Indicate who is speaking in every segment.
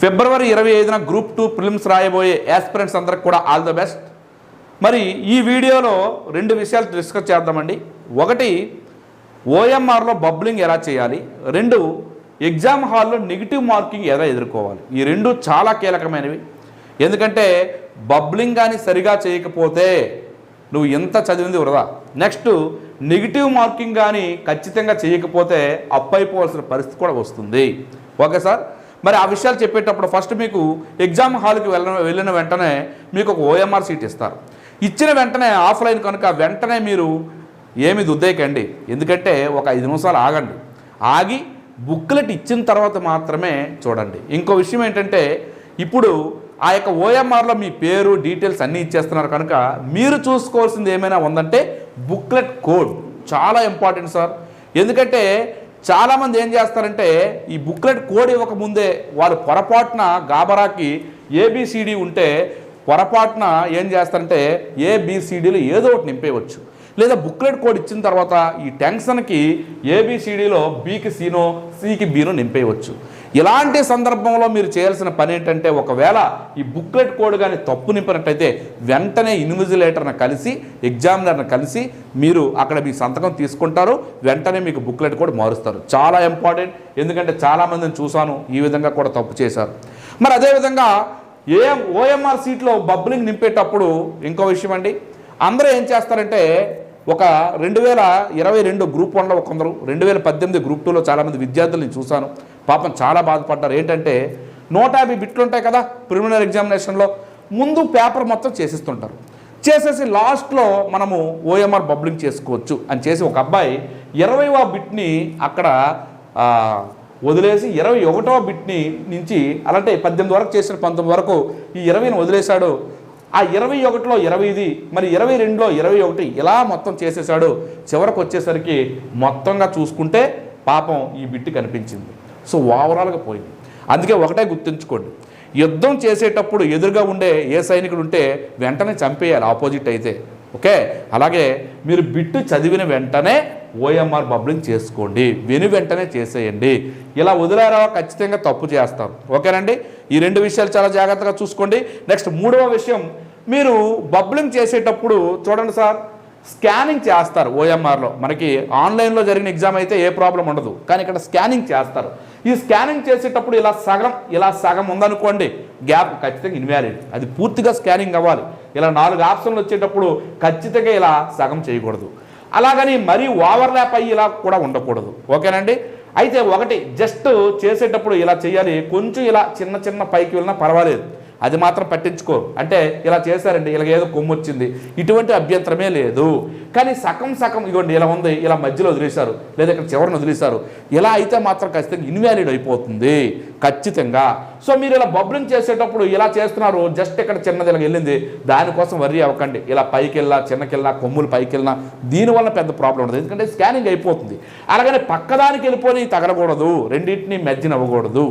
Speaker 1: ఫిబ్రవరి ఇరవై ఐదున group two prelims రాయబోయే యాస్పిరెంట్స్ అందరికి కూడా ఆల్ ద బెస్ట్. మరి ఈ వీడియోలో రెండు విషయాలు డిస్కస్ చేద్దామండి. ఒకటి ఓఎంఆర్లో బబ్లింగ్ ఎలా చేయాలి? రెండు ఎగ్జామ్ హాల్లో నెగిటివ్ మార్కింగ్ ఎలా ఎదుర్కోవాలి? ఈ రెండు చాలా కీలకమైనవి. ఎందుకంటే బబ్లింగ్ కానీ సరిగా చేయకపోతే నువ్వు ఎంత చదివింది వృధా. నెక్స్ట్ నెగిటివ్ మార్కింగ్ కానీ ఖచ్చితంగా చేయకపోతే అప్పైపోవాల్సిన పరిస్థితి కూడా వస్తుంది. Okay sir? మరి ఆ విషయాలు చెప్పేటప్పుడు ఫస్ట్ మీకు ఎగ్జామ్ హాల్కి వెళ్ళిన వెళ్ళిన వెంటనే మీకు ఒక ఓఎంఆర్ సీట్ ఇస్తారు. ఇచ్చిన వెంటనే ఆఫ్లైన్ కనుక వెంటనే మీరు ఏమి దుద్దేకండి. ఎందుకంటే ఒక ఐదు నిమిషాలు ఆగండి. ఆగి బుక్లెట్ ఇచ్చిన తర్వాత మాత్రమే చూడండి. ఇంకో విషయం ఏంటంటే ఇప్పుడు ఆ యొక్క ఓఎంఆర్లో మీ పేరు డీటెయిల్స్ అన్నీ ఇచ్చేస్తున్నారు కనుక మీరు చూసుకోవాల్సింది ఏమైనా ఉందంటే బుక్లెట్ కోడ్. చాలా ఇంపార్టెంట్ సార్. ఎందుకంటే చాలామంది ఏం చేస్తారంటే ఈ బుక్లెట్ కోడ్ ఇవ్వకముందే వాళ్ళు పొరపాటున గాబరాకి ఏబిసిడి ఉంటే పొరపాటున ఏం చేస్తారంటే ఏబిసిడీలు ఏదో ఒకటి నింపేయవచ్చు. లేదా బుక్లెట్ కోడ్ ఇచ్చిన తర్వాత ఈ టెన్షన్కి ఏబిసిడిలో బీకి సీనో సికి బీనో నింపేయవచ్చు. ఇలాంటి సందర్భంలో మీరు చేయాల్సిన పని ఏంటంటే ఒకవేళ ఈ బుక్లెట్ కోడ్ కానీ తప్పు నింపినట్టయితే వెంటనే ఇన్విజిలేటర్ని కలిసి ఎగ్జామినర్ని కలిసి మీరు అక్కడ మీ సంతకం తీసుకుంటారు. వెంటనే మీకు బుక్లెట్ కోడ్ మారుస్తారు. చాలా ఇంపార్టెంట్. ఎందుకంటే చాలామందిని చూశాను. ఈ విధంగా కూడా తప్పు చేశారు. మరి అదేవిధంగా ఏ ఓఎంఆర్ సీట్లో బబ్లింగ్ నింపేటప్పుడు ఇంకో విషయం అండి. అందరూ ఏం చేస్తారంటే ఒక రెండు వేల ఇరవై రెండు గ్రూప్ వన్లో కొందరు రెండు వేల పద్దెనిమిది గ్రూప్ టూలో చాలామంది విద్యార్థులను చూశాను. పాపం చాలా బాధపడ్డారు. ఏంటంటే నూట యాభై బిట్లు ఉంటాయి కదా ప్రిలిమినరీ ఎగ్జామినేషన్లో ముందు పేపర్ మొత్తం చేసిస్తుంటారు. చేసేసి లాస్ట్లో మనము ఓఎంఆర్ బబ్లింగ్ చేసుకోవచ్చు అని చేసి ఒక అబ్బాయి ఇరవైవ బిట్ని అక్కడ వదిలేసి ఇరవై ఒకటవ బిట్ని నుంచి అలాంటి పద్దెనిమిది వరకు చేసిన పంతొమ్మిది వరకు ఈ ఇరవైని వదిలేశాడు. ఆ ఇరవై ఒకటిలో ఇరవైది మరి ఇరవై రెండులో ఇరవై ఒకటి ఇలా మొత్తం చేసేసాడు చివరకు వచ్చేసరికి మొత్తంగా చూసుకుంటే పాపం ఈ బిట్టు కనిపించింది. సో ఓవరాల్గా పోయింది. అందుకే ఒకటే గుర్తుంచుకోండి. యుద్ధం చేసేటప్పుడు ఎదురుగా ఉండే ఏ సైనికుడు ఉంటే వెంటనే చంపేయాలి ఆపోజిట్ అయితే. ఓకే? అలాగే మీరు బిట్టు చదివిన వెంటనే ఓఎంఆర్ బబ్లింగ్ చేసుకోండి. విని వెంటనే చేసేయండి. ఇలా వదిలేరా ఖచ్చితంగా తప్పు చేస్తారు ఓకేనండి? ఈ రెండు విషయాలు చాలా జాగ్రత్తగా చూసుకోండి. నెక్స్ట్ మూడవ విషయం మీరు బబ్లింగ్ చేసేటప్పుడు చూడండి సార్ స్కానింగ్ చేస్తారు ఓఎంఆర్లో. మనకి ఆన్లైన్లో జరిగిన ఎగ్జామ్ అయితే ఏ ప్రాబ్లం ఉండదు. కానీ ఇక్కడ స్కానింగ్ చేస్తారు. ఈ స్కానింగ్ చేసేటప్పుడు ఇలా సగం ఇలా సగం ఉందనుకోండి గ్యాప్ ఖచ్చితంగా ఇన్వాలిడ్. అది పూర్తిగా స్కానింగ్ అవ్వాలి. ఇలా నాలుగు ఆప్షన్లు వచ్చేటప్పుడు ఖచ్చితంగా ఇలా సగం చేయకూడదు. అలాగని మరీ ఓవర్లాప్ అయ్యి ఇలా కూడా ఉండకూడదు. ఓకేనండి? అయితే ఒకటి జస్ట్ చేసేటప్పుడు ఇలా చేయాలి. కొంచెం ఇలా చిన్న చిన్న పైకి వెళ్ళినా పర్వాలేదు. అది మాత్రం పట్టించుకోరు అంటే ఇలా చేశారండి ఇలా ఏదో కొమ్ము వచ్చింది. ఇటువంటి అభ్యంతరమే లేదు. కానీ సగం సగం ఇగోండి ఇలా ఉంది ఇలా మధ్యలో వదిలేశారు లేదా ఇక్కడ చివరిని వదిలేశారు. ఇలా అయితే మాత్రం ఖచ్చితంగా ఇన్వాలిడ్ అయిపోతుంది. ఖచ్చితంగా. సో మీరు ఇలా బబ్లింగ్ చేసేటప్పుడు ఇలా చేస్తున్నారు జస్ట్ ఇక్కడ చిన్నది ఇలా వెళ్ళింది దానికోసం వర్రీ అవ్వకండి. ఇలా పైకి వెళ్ళా చిన్నకెళ్ళినా కొమ్ములు పైకి వెళ్ళినా దీనివల్ల పెద్ద ప్రాబ్లం ఉండదు. ఎందుకంటే స్కానింగ్ అయిపోతుంది. అలాగనే పక్కదానికి వెళ్ళిపోయి తగలకూడదు రెండింటిని మెజ్జిన అవ్వకూడదు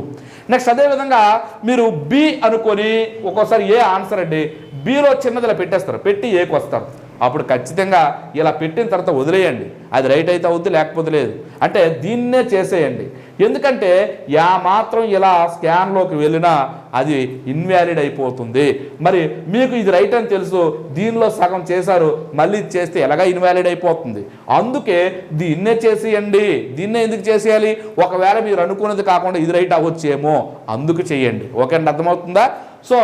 Speaker 1: నెక్స్ట్ అదేవిధంగా మీరు బి అనుకొని ఒక్కోసారి ఏ ఆన్సర్ అండి. బీలో చిన్నది ఇలా పెట్టేస్తారు. పెట్టి ఏకి వస్తారు. అప్పుడు ఖచ్చితంగా ఇలా పెట్టిన తర్వాత వదిలేయండి. అది రైట్ అయితే అవుద్ది లేకపోతే లేదు. అంటే దీన్నే చేసేయండి. ఎందుకంటే యా మాత్రం ఇలా స్కాన్లోకి వెళ్ళినా అది ఇన్వాలిడ్ అయిపోతుంది. మరి మీకు ఇది రైట్ అని తెలుసు దీనిలో సగం చేశారు మళ్ళీ ఇది చేస్తే ఎలాగా ఇన్వాలిడ్ అయిపోతుంది? అందుకే దీన్నే చేసేయండి దీన్నే ఎందుకు చేసేయాలి? ఒకవేళ మీరు అనుకున్నది కాకుండా ఇది రైట్ అవ్వచ్చేమో అందుకు చేయండి. ఓకే అండి అర్థమవుతుందా? సో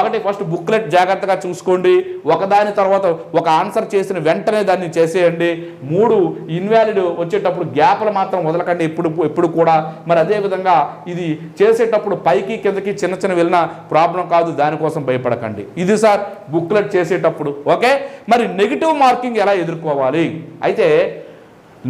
Speaker 1: ఒకటి ఫస్ట్ బుక్లెట్ జాగ్రత్తగా చూసుకోండి. ఒకదాని తర్వాత ఒక ఆన్సర్ చేసిన వెంటనే దాన్ని చేసేయండి. మూడు ఇన్వాలిడ్ వచ్చేటప్పుడు గ్యాప్లు మాత్రం వదలకండి. ఎప్పుడు ఎప్పుడు కూడా. మరి అదేవిధంగా ఇది చేసేటప్పుడు పైకి కిందకి చిన్న చిన్న వెళ్ళిన ప్రాబ్లం కాదు. దానికోసం భయపడకండి. ఇది సార్ బుక్లెట్ చేసేటప్పుడు. ఓకే? మరి నెగిటివ్ మార్కింగ్ ఎలా ఎదుర్కోవాలి? అయితే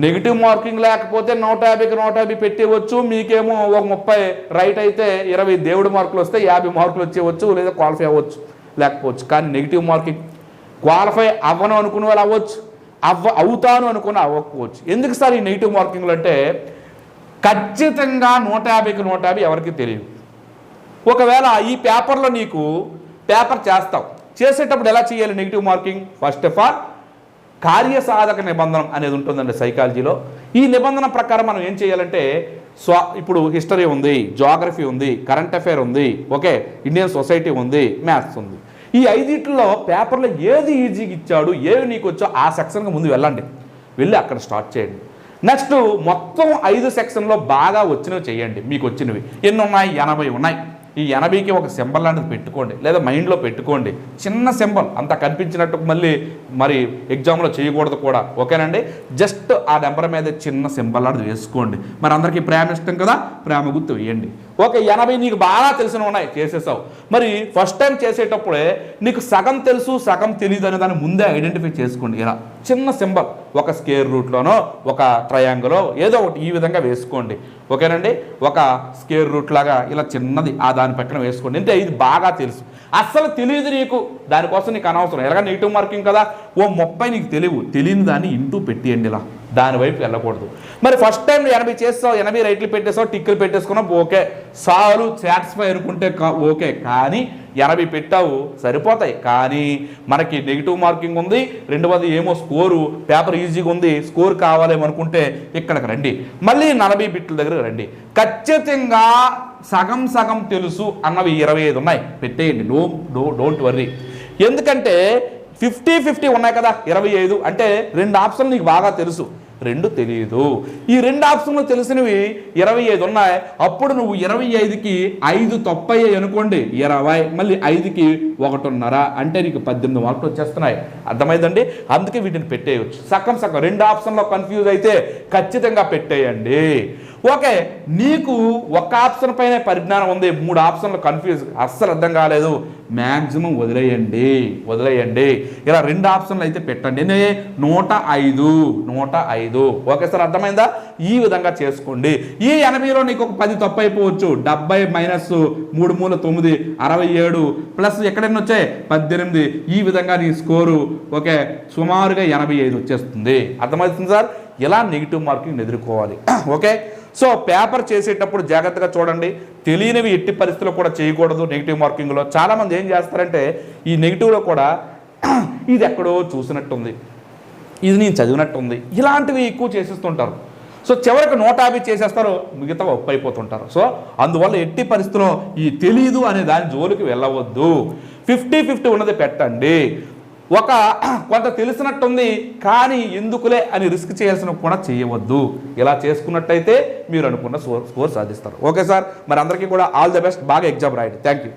Speaker 1: నెగిటివ్ మార్కింగ్ లేకపోతే నూట యాభైకి నూట యాభై పెట్టేవచ్చు మీకేమో ఒక ముప్పై రైట్ అయితే ఇరవై దేవుడు మార్కులు వస్తే యాభై మార్కులు వచ్చేవచ్చు లేదా క్వాలిఫై అవ్వచ్చు లేకపోవచ్చు. కానీ నెగిటివ్ మార్కింగ్ క్వాలిఫై అవ్వను అనుకునే వాళ్ళు అవ్వచ్చు అవ్వ అవుతాను అనుకున్న అవ్వకపోవచ్చు. ఎందుకు సార్ ఈ నెగిటివ్ మార్కింగ్లు అంటే ఖచ్చితంగా నూట యాభైకి నూట యాభై ఎవరికి తెలియదు. ఒకవేళ ఈ పేపర్లో నీకు పేపర్ చేస్తావు చేసేటప్పుడు ఎలా చేయాలి negative marking first of all కార్యసాధక నిబంధన అనేది ఉంటుందండి సైకాలజీలో. ఈ నిబంధన ప్రకారం మనం ఏం చేయాలంటే స్వా ఇప్పుడు హిస్టరీ ఉంది జాగ్రఫీ ఉంది కరెంట్ అఫైర్ ఉంది ఓకే ఇండియన్ సొసైటీ ఉంది మ్యాథ్స్ ఉంది. ఈ ఐదింటిలో పేపర్లో ఏది ఈజీగా ఇచ్చాడు ఏవి నీకు వచ్చో ఆ సెక్షన్కి ముందు వెళ్ళండి. వెళ్ళి అక్కడ స్టార్ట్ చేయండి. నెక్స్ట్ మొత్తం ఐదు సెక్షన్లో బాగా వచ్చినవి చేయండి. మీకు వచ్చినవి. ఎన్ని ఉన్నాయి? ఎనభై ఉన్నాయి. ఈ ఎనభైకి ఒక సింబల్ లాంటిది పెట్టుకోండి. లేదా మైండ్లో పెట్టుకోండి. చిన్న సింబల్ అంత కనిపించినట్టు మళ్ళీ మరి ఎగ్జామ్లో చేయకూడదు కూడా. ఓకేనండి? జస్ట్ ఆ నెంబర్ మీద చిన్న సింబల్ లాంటిది వేసుకోండి. మరి అందరికీ ప్రేమ ఇష్టం కదా? ప్రేమ గుర్తు వేయండి. ఓకే ఎనభై నీకు బాగా తెలిసిన ఉన్నాయి చేసేసావు. మరి ఫస్ట్ టైం చేసేటప్పుడే నీకు సగం తెలుసు సగం తెలియదు అనే దాన్ని ముందే ఐడెంటిఫై చేసుకోండి ఇలా. చిన్న సింబల్. ఒక స్కేర్ రూట్లోనో ఒక ట్రయాంగులో ఏదో ఒకటి ఈ విధంగా వేసుకోండి. ఓకేనండి? ఒక స్కేర్ రూట్ లాగా ఇలా చిన్నది ఆ దాని పక్కన వేసుకోండి. అంటే ఇది బాగా తెలుసు. అస్సలు తెలియదు నీకు. దానికోసం నీకు అనవసరం. ఎలాగ నెగిటివ్ మార్కింగ్ కదా. ఓ ముప్పై నీకు తెలియవు. తెలియని దాన్ని ఇంటూ పెట్టేయండి ఇలా. దాని వైపు వెళ్ళకూడదు. మరి ఫస్ట్ టైం ఎనభై చేస్తావు ఎనభై రైట్లు పెట్టేసావు టిక్కులు పెట్టేసుకున్నావు ఓకే. సాలు సాటిస్ఫై అనుకుంటే ఓకే. కానీ ఎనభై పెట్టావు సరిపోతాయి. కానీ మనకి నెగిటివ్ మార్కింగ్ ఉంది రెండవది ఏమో స్కోరు పేపర్ ఈజీగా ఉంది స్కోర్ కావాలేమనుకుంటే ఇక్కడికి రండి. మళ్ళీ నలభై బిట్ల దగ్గర రండి. ఖచ్చితంగా సగం సగం తెలుసు అన్నవి ఇరవై ఐదు ఉన్నాయి. పెట్టేయండి. నో డో డోంట్ వర్రీ ఎందుకంటే ఫిఫ్టీ ఫిఫ్టీ ఉన్నాయి కదా ఇరవై ఐదు. అంటే రెండు ఆప్షన్లు నీకు బాగా తెలుసు. రెండు తెలియదు ఈ రెండు ఆప్షన్లు తెలిసినవి ఇరవై ఐదు ఉన్నాయి. అప్పుడు నువ్వు ఇరవై ఐదుకి ఐదు తప్పయ్యాయి అనుకోండి ఇరవై మళ్ళీ ఐదుకి ఒకటిన్నర. అంటే నీకు పద్దెనిమిది మార్కులు వచ్చేస్తున్నాయి. అర్థమైందండి? అందుకే వీటిని పెట్టేయచ్చు. సగం సగం రెండు ఆప్షన్లో కన్ఫ్యూజ్ అయితే ఖచ్చితంగా పెట్టేయండి. ఓకే నీకు ఒక ఆప్షన్ పైన పరిజ్ఞానం ఉంది. మూడు ఆప్షన్లు కన్ఫ్యూజ్ అస్సలు అర్థం కాలేదు. మ్యాక్సిమం వదిలేయండి. వదిలేయండి. ఇలా రెండు ఆప్షన్లు అయితే పెట్టండి. నూట ఐదు. నూట ఐదు. ఓకే సార్ అర్థమైందా? ఈ విధంగా చేసుకోండి. ఈ ఎనభైలో నీకు ఒక పది తప్పు అయిపోవచ్చు. డెబ్బై మైనస్ మూడు మూల తొమ్మిది అరవై ఏడు ప్లస్ ఎక్కడైనా వచ్చాయి పద్దెనిమిది. ఈ విధంగా నీ స్కోరు ఓకే సుమారుగా ఎనభై ఐదు వచ్చేస్తుంది. అర్థమవుతుంది సార్? ఇలా నెగిటివ్ మార్కింగ్ ఎదుర్కోవాలి. ఓకే? సో పేపర్ చేసేటప్పుడు జాగ్రత్తగా చూడండి. తెలియనివి ఎట్టి పరిస్థితుల్లో కూడా చేయకూడదు నెగిటివ్ మార్కింగ్లో. చాలామంది ఏం చేస్తారంటే ఈ నెగిటివ్లో కూడా ఇది ఎక్కడో చూసినట్టుంది. ఇది నేను చదివినట్టుంది. ఇలాంటివి ఎక్కువ చేసేస్తుంటారు. సో చివరికి నూట యాభై చేసేస్తారు మిగతా ఒప్పు అయిపోతుంటారు. సో అందువల్ల ఎట్టి పరిస్థితుల్లో ఈ తెలీదు అనే దాని జోలికి వెళ్ళవద్దు. ఫిఫ్టీ ఫిఫ్టీ ఉన్నది పెట్టండి. ఒక కొంత తెలిసినట్టుంది కానీ ఎందుకులే అని రిస్క్ చేయాల్సిన కూడా చేయవద్దు. ఇలా చేసుకున్నట్టయితే మీరు అనుకున్న స్కోర్ సాధిస్తారు. Okay sir? మరి అందరికీ కూడా ఆల్ ద బెస్ట్. బాగా ఎగ్జామ్ రాయండి. Thank you